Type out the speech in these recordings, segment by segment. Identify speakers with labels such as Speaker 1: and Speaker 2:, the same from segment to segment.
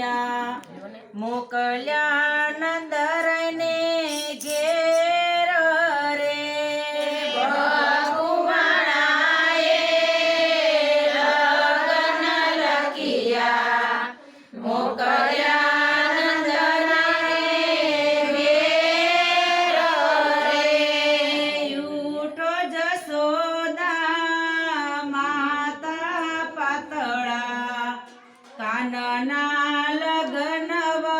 Speaker 1: મોકલ્યા મોકલ્યા નંદરને ઘેર રે.
Speaker 2: ભગુમાણાએ લગ્ન લખિયા મોકલ્યા
Speaker 1: લગનના લગનવા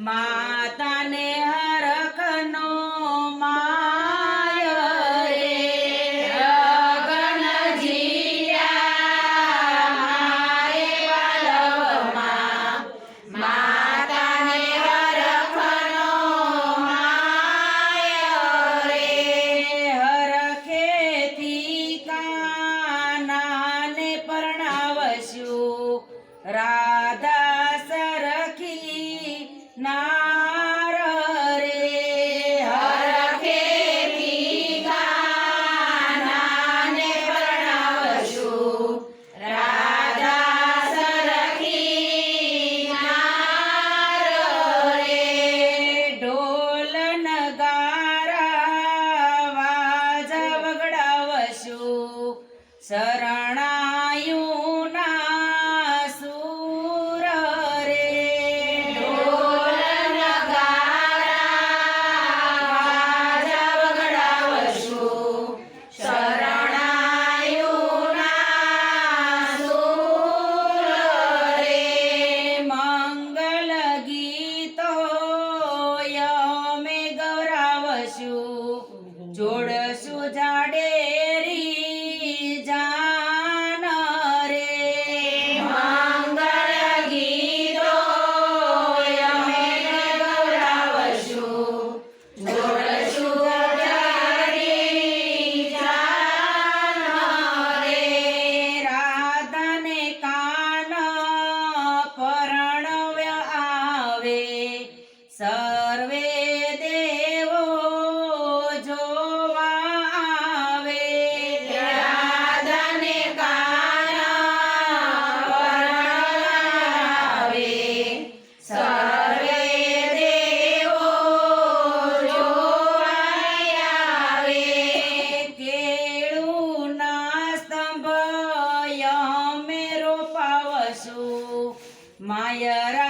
Speaker 1: માતા না Mayara.